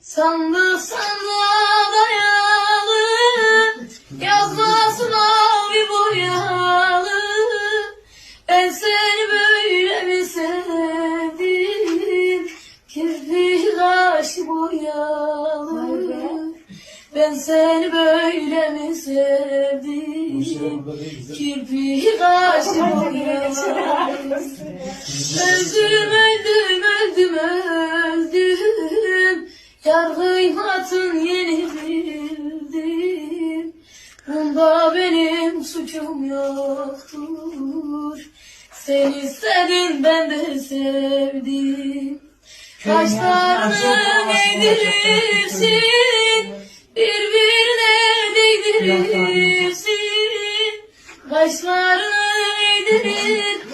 Sandık sandığa dayalı Yazması mavi boyalı. Ben seni böyle mi sevdim? Kirpi kaş boyalı. Ben seni böyle mi sevdim? Kirpi kaş boyalı. Öldüm Yar kıymatın yeni bildim. Bunda benim suçum yoktur. Sen istedin ben de sevdim. Kaşlarını eğdirirsin Birbirine değdirirsin Kaşlarını eğdirir